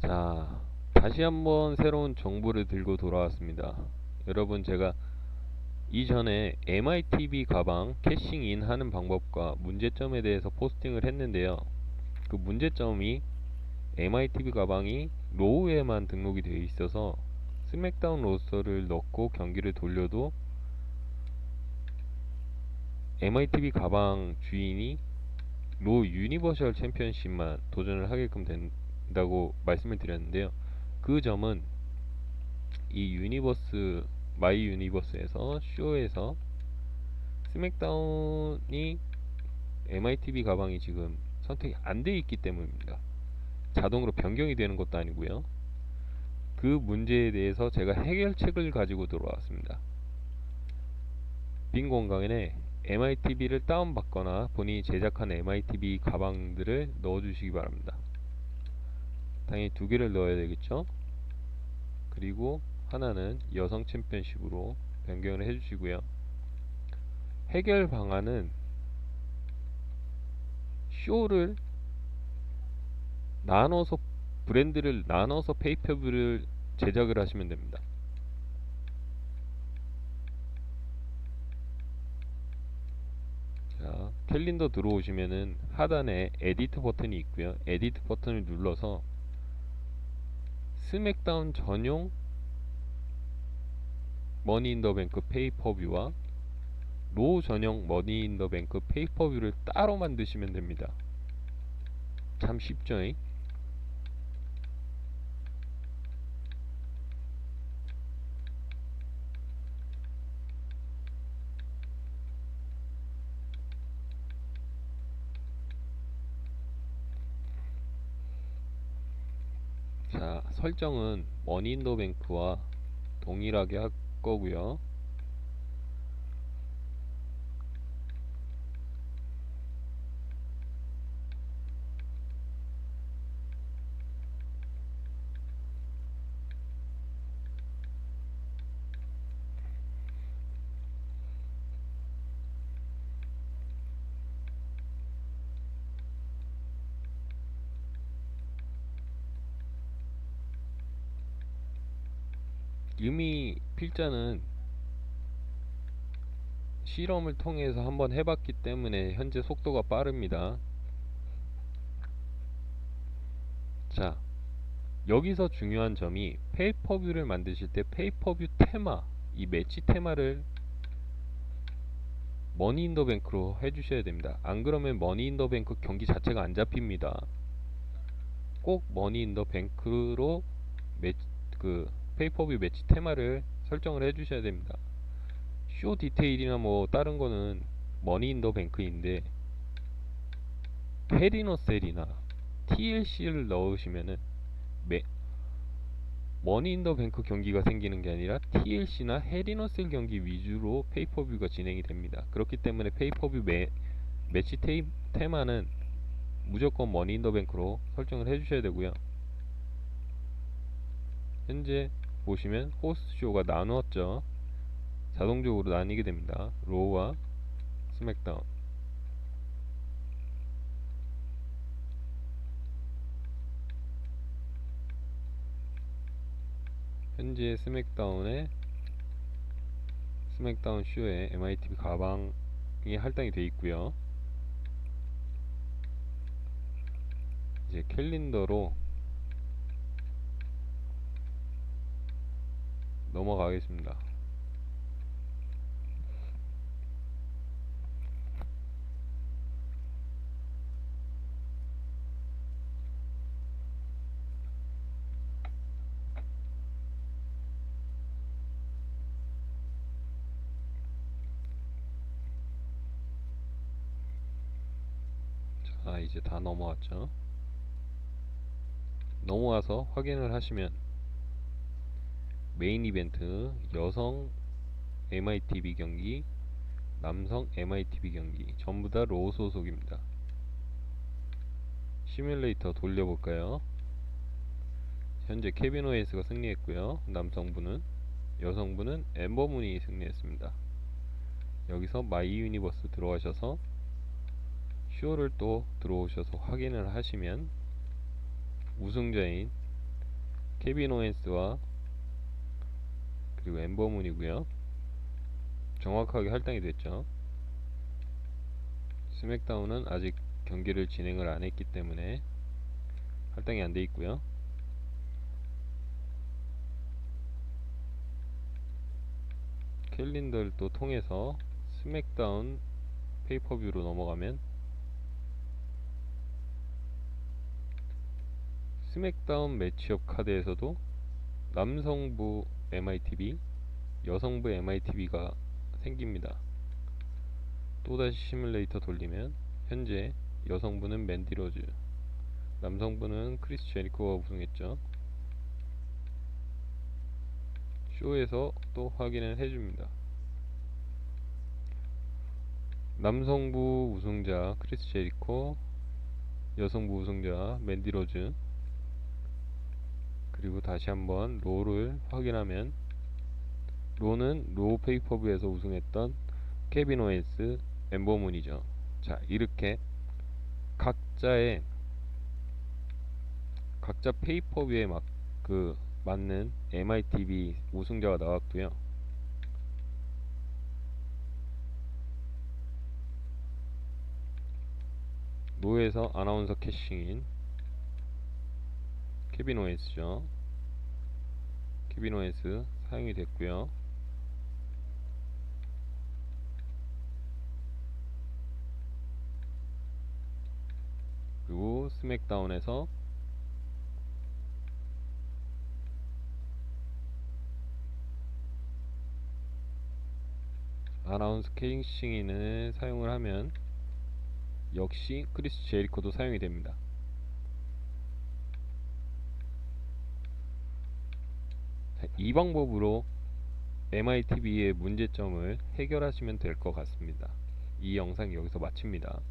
자, 다시 한번 새로운 정보를 들고 돌아왔습니다. 여러분, 제가 이전에 MITB 가방 캐싱인 하는 방법과 문제점에 대해서 포스팅을 했는데요. 그 문제점이 MITB 가방이 로우에만 등록이 되어 있어서 스맥다운 로스터를 넣고 경기를 돌려도 MITB 가방 주인이 로 유니버셜 챔피언십만 도전을 하게끔 된 다고 말씀을 드렸는데요. 그 점은 이 유니버스 마이 유니버스에서 쇼에서 스맥다운이 MITB 가방이 지금 선택이 안 돼 있기 때문입니다. 자동으로 변경이 되는 것도 아니고요. 그 문제에 대해서 제가 해결책을 가지고 들어왔습니다. 빈 공간에 MITB를 다운받거나 본인이 제작한 MITB 가방들을 넣어주시기 바랍니다. 당연히 두 개를 넣어야 되겠죠? 그리고 하나는 여성 챔피언십으로 변경을 해주시고요. 해결 방안은 쇼를 나눠서 브랜드를 나눠서 페이퍼블을 제작을 하시면 됩니다. 자, 캘린더 들어오시면은 하단에 에디트 버튼이 있고요. 에디트 버튼을 눌러서 스맥다운 전용 머니 인 더 뱅크 페이퍼뷰와 로 전용 머니 인 더 뱅크 페이퍼뷰를 따로 만드시면 됩니다. 참 쉽죠? 잉? 자, 설정은 더 뱅크와 동일하게 할 거고요. 이미 필자는 실험을 통해서 한번 해봤기 때문에 현재 속도가 빠릅니다. 자, 여기서 중요한 점이 페이퍼뷰를 만드실 때 페이퍼뷰 테마, 이 매치 테마를 머니 인더 뱅크로 해주셔야 됩니다. 안 그러면 머니 인더 뱅크 경기 자체가 안 잡힙니다. 꼭 머니 인더 뱅크로 매, 그 페이퍼뷰 매치 테마를 설정을 해주셔야 됩니다. 쇼 디테일이나 뭐 다른 거는 머니 인 더 뱅크인데 페리너 셀이나 TLC를 넣으시면은 매, 머니 인 더 뱅크 경기가 생기는 게 아니라 TLC나 헤리너셀 경기 위주로 페이퍼뷰가 진행이 됩니다. 그렇기 때문에 페이퍼뷰 매, 매치 테이, 테마는 무조건 머니 인 더 뱅크로 설정을 해주셔야 되고요. 현재 보시면 호스트 쇼가 나누었죠. 자동적으로 나뉘게 됩니다. 로우와 스맥다운. 현재 스맥다운에 스맥다운 쇼에 MITV 가방이 할당이 되어 있고요. 이제 캘린더로 넘어가겠습니다. 자, 이제 다 넘어왔죠. 넘어와서 확인을 하시면 메인 이벤트 여성 MITB 경기 남성 MITB 경기. 전부 다 로우 소속입니다. 시뮬레이터 돌려볼까요? 현재 케빈 오에스가 승리했고요. 남성분은 여성분은 엠버문이 승리했습니다. 여기서 마이 유니버스 들어가셔서 쇼를 또 들어오셔서 확인을 하시면 우승자인 케빈 오웬스와 그리고 엠버문이고요. 정확하게 할당이 됐죠. 스맥다운은 아직 경기를 진행을 안 했기 때문에 할당이 안 돼 있고요. 캘린더를 또 통해서 스맥다운 페이퍼뷰로 넘어가면 스맥다운 매치업 카드에서도 남성부 MITV, 여성부 MITV가 생깁니다. 또다시 시뮬레이터 돌리면 현재 여성부는 맨디 로즈, 남성부는 크리스 제리코가 우승했죠. 쇼에서 또 확인을 해줍니다. 남성부 우승자 크리스 제리코, 여성부 우승자 맨디 로즈, 그리고 다시 한번 로를 확인하면 로는 로 페이퍼브에서 우승했던 케빈 오웬스, 엠버문이죠. 자, 이렇게 각자의 각자 페이퍼뷰에 막 그 맞는 MITV 우승자가 나왔고요. 로에서 아나운서 캐싱인 케빈 오웬스죠. 케빈 오웬스 사용이 됐고요. 그리고 스맥다운에서 아나운서 캐싱인을 사용을 하면 역시 크리스 제리코도 사용이 됩니다. 자, 이 방법으로 MITV의 문제점을 해결하시면 될 것 같습니다. 이 영상 여기서 마칩니다.